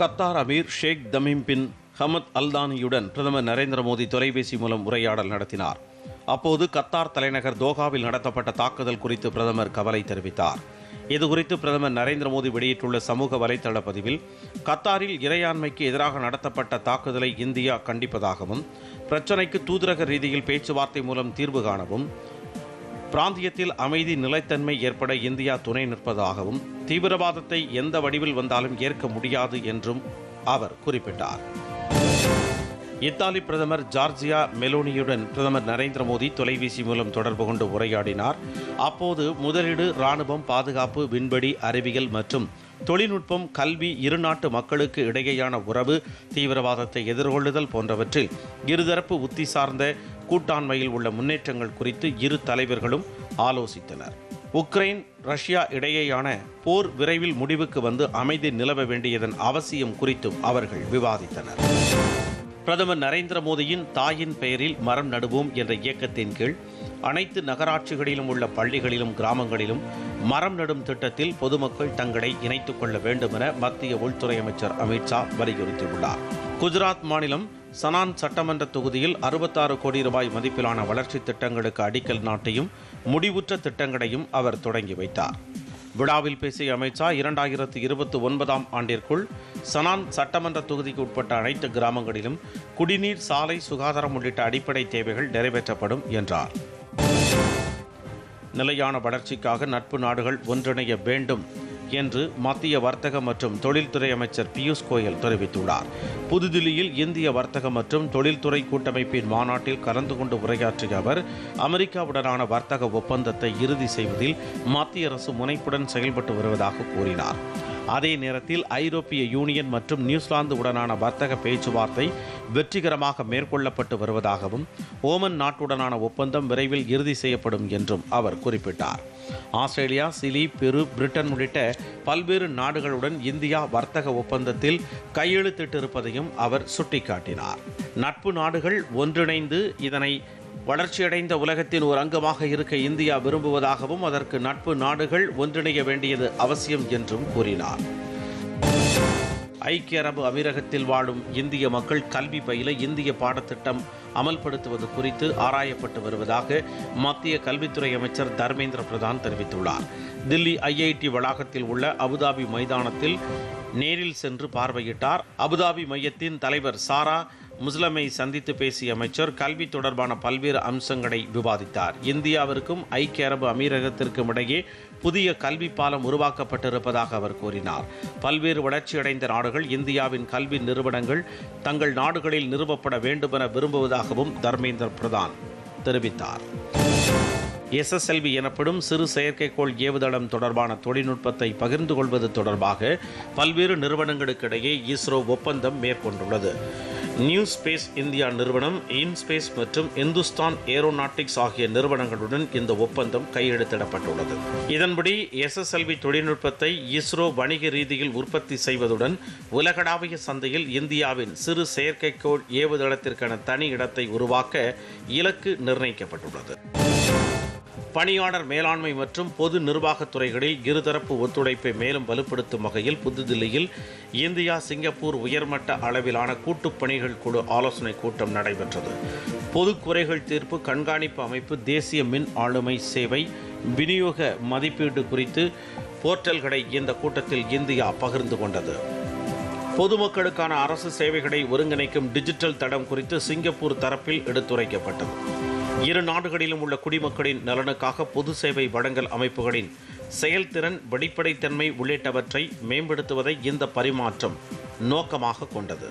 Qatar Amir Sheikh Tamim bin Hamad அல்தானியுடன் பிரதமர் நரேந்திர மோடி தொலைபேசி மூலம் உரையாடல் நடத்தினார். அப்போது கத்தார் தலைநகர் தோஹாவில் நடத்தப்பட்ட தாக்குதல் குறித்து பிரதமர் கவலை தெரிவித்தார். இதுகுறித்து பிரதமர் நரேந்திர மோடி வெளியிட்டுள்ள சமூக வலைதள பதிவில் கத்தாரில் இறையாண்மைக்கு எதிராக நடத்தப்பட்ட தாக்குதலை இந்தியா கண்டிப்பதாகவும் பிரச்சினைக்கு தூதரக ரீதியில் பேச்சுவார்த்தை மூலம் தீர்வு காணவும் பிராந்தியத்தில் அமைதி நிலைத்தன்மை ஏற்பட இந்தியா துணை நிற்பதாகவும் தீவிரவாதத்தை எந்த வடிவில் வந்தாலும் ஏற்க முடியாது என்றும் அவர் குறிப்பிட்டார். இத்தாலி பிரதமர் ஜார்ஜியா மெலோனியுடன் பிரதமர் நரேந்திர மோடி தொலைபேசி மூலம் தொடர்பு கொண்டு உரையாடினார். அப்போது முதலீடு ராணுவம் பாதுகாப்பு விண்வெளி அறிவியல் மற்றும் தொழில்நுட்பம் கல்வி இரு நாட்டு மக்களுக்கு இடையேயான உறவு தீவிரவாதத்தை எதிர்கொள்ளுதல் போன்றவற்றில் இருதரப்பு உத்தி சார்ந்த கூட்டாண்மையில் உள்ள முன்னேற்றங்கள் குறித்து இரு தலைவர்களும் ஆலோசித்தனர். உக்ரைன் ரஷ்யா இடையேயான போர் விரைவில் முடிவுக்கு வந்து அமைதி நிலவ வேண்டியதன் அவசியம் குறித்தும் அவர்கள் விவாதித்தனர். பிரதமர் நரேந்திர மோடியின் தாயின் பெயரில் மரம் நடுவோம் என்ற இயக்கத்தின் கீழ் அனைத்து நகராட்சிகளிலும் உள்ள பள்ளிகளிலும் கிராமங்களிலும் மரம் நடும் திட்டத்தில் பொதுமக்கள் தங்களை இணைத்துக் கொள்ள வேண்டும் என மத்திய உள்துறை அமைச்சர் அமித்ஷா வலியுறுத்தியுள்ளார். குஜராத் மாநிலம் சனான் சட்டமன்ற தொகுதியில் அறுபத்தாறு கோடி ரூபாய் மதிப்பிலான வளர்ச்சி திட்டங்களுக்கு அடிக்கல் நாட்டையும் முடிவுற்ற திட்டங்களையும் அவர் தொடங்கி வைத்தார். விழாவில் பேசிய அமைச்சா இரண்டாயிரத்து இருபத்தி ஒன்பதாம் ஆண்டிற்குள் சனான் சட்டமன்ற தொகுதிக்கு உட்பட்ட அனைத்து கிராமங்களிலும் குடிநீர் சாலை சுகாதாரம் உள்ளிட்ட அடிப்படை தேவைகள் நிறைவேற்றப்படும் என்றார். நிலையான வளர்ச்சிக்காக நட்பு நாடுகள் ஒன்றிணைய வேண்டும் என்று மத்திய வர்த்தக மற்றும் தொழில்துறை அமைச்சர் பியூஷ் கோயல் தெரிவித்துள்ளார். புதுதில்லியில் இந்திய வர்த்தக மற்றும் தொழில்துறை கூட்டமைப்பின் மாநாட்டில் கலந்து கொண்டு உரையாற்றிய அவர் அமெரிக்காவுடனான வர்த்தக ஒப்பந்தத்தை இறுதி செய்வதில் மத்திய அரசு முனைப்புடன் செயல்பட்டு வருவதாக கூறினார். அதே நேரத்தில் ஐரோப்பிய யூனியன் மற்றும் நியூசிலாந்து உடனான வர்த்தக பேச்சுவார்த்தை வெற்றிகரமாக மேற்கொள்ளப்பட்டு வருவதாகவும் ஓமன் நாட்டுடனான ஒப்பந்தம் விரைவில் இறுதி செய்யப்படும் என்றும் அவர் குறிப்பிட்டார். ஆஸ்திரேலியா சிலி பெரு பிரிட்டன் உள்ளிட்ட பல்வேறு நாடுகளுடன் இந்தியா வர்த்தக ஒப்பந்தத்தில் கையெழுத்திட்டிருப்பதையும் அவர் சுட்டிக்காட்டினார். நட்பு நாடுகள் ஒன்றிணைந்து இதனை வளர்ச்சியடைந்த உலகத்தின் ஒரு அங்கமாக இருக்க இந்தியா விரும்புவதாகவும் அதற்கு நட்பு நாடுகள் ஒன்றிணைய வேண்டியது அவசியம் என்றும் கூறினார். ஐக்கிய அரபு அமீரகத்தில் வாழும் இந்திய மக்கள் கல்வி பயில இந்திய பாடத்திட்டம் அமல்படுத்துவது குறித்து ஆராயப்பட்டு வருவதாக மத்திய கல்வித்துறை அமைச்சர் தர்மேந்திர பிரதான் தெரிவித்துள்ளார். தில்லி ஐஐடி வளாகத்தில் உள்ள அபுதாபி மைதானத்தில் நேரில் சென்று பார்வையிட்டார். அபுதாபி மையத்தின் தலைவர் சாரா முஸ்லமை சந்தித்து பேசிய அமைச்சர் கல்வி தொடர்பான பல்வேறு அம்சங்களை விவாதித்தார். இந்தியாவிற்கும் ஐக்கிய அரபு அமீரகத்திற்கும் இடையே புதிய கல்வி பாலம் உருவாக்கப்பட்டிருப்பதாக அவர் கூறினார். பல்வேறு வளர்ச்சியடைந்த நாடுகள் இந்தியாவின் கல்வி நிறுவனங்கள் தங்கள் நாடுகளில் நிறுவப்பட வேண்டுமென விரும்புவதாகவும் தர்மேந்திர பிரதான் தெரிவித்தார். எஸ்எஸ்எல்வி எனப்படும் சிறு செயற்கைக்கோள் ஏவுதளம் தொடர்பான தொழில்நுட்பத்தை பகிர்ந்து கொள்வது தொடர்பாக பல்வேறு நிறுவனங்களுக்கிடையே இஸ்ரோ ஒப்பந்தம் மேற்கொண்டுள்ளது. நியூ ஸ்பேஸ் இந்தியா நிறுவனம் இன்ஸ்பேஸ் மற்றும் இந்துஸ்தான் ஏரோநாட்டிக்ஸ் ஆகிய நிறுவனங்களுடன் இந்த ஒப்பந்தம் கையெழுத்திடப்பட்டுள்ளது. இதன்படி எஸ்எஸ்எல்வி தொழில்நுட்பத்தை இஸ்ரோ வணிக ரீதியில் உற்பத்தி செய்வதுடன் உலகளாவிய சந்தையில் இந்தியாவின் சிறு செயற்கைக்கோள் ஏவுதளத்திற்கான தனி இடத்தை உருவாக்க இலக்கு நிர்ணயிக்கப்பட்டுள்ளது. பணியாளர் மேலாண்மை மற்றும் பொது நிர்வாகத் துறைகளில் இருதரப்பு ஒத்துழைப்பை மேலும் வலுப்படுத்தும் வகையில் புதுதில்லியில் இந்தியா சிங்கப்பூர் உயர்மட்ட அளவிலான கூட்டுப் பணிகள் குழு ஆலோசனை கூட்டம் நடைபெற்றது. பொது குறைகள் தீர்ப்பு கண்காணிப்பு அமைப்பு தேசிய மின் ஆளுமை சேவை விநியோக மதிப்பீடு குறித்து போர்ட்டல்களை இந்த கூட்டத்தில் இந்தியா பகிர்ந்து கொண்டது. பொதுமக்களுக்கான அரசு சேவைகளை ஒருங்கிணைக்கும் டிஜிட்டல் தடம் குறித்து சிங்கப்பூர் தரப்பில் எடுத்துரைக்கப்பட்டது. இரு நாடுகளிலும் உள்ள குடிமக்களின் நலனுக்காக பொது சேவை வழங்கல் அமைப்புகளின் செயல்திறன் வெளிப்படைத்தன்மை உள்ளிட்டவற்றை மேம்படுத்துவதை இந்த பரிமாற்றம் நோக்கமாக கொண்டது.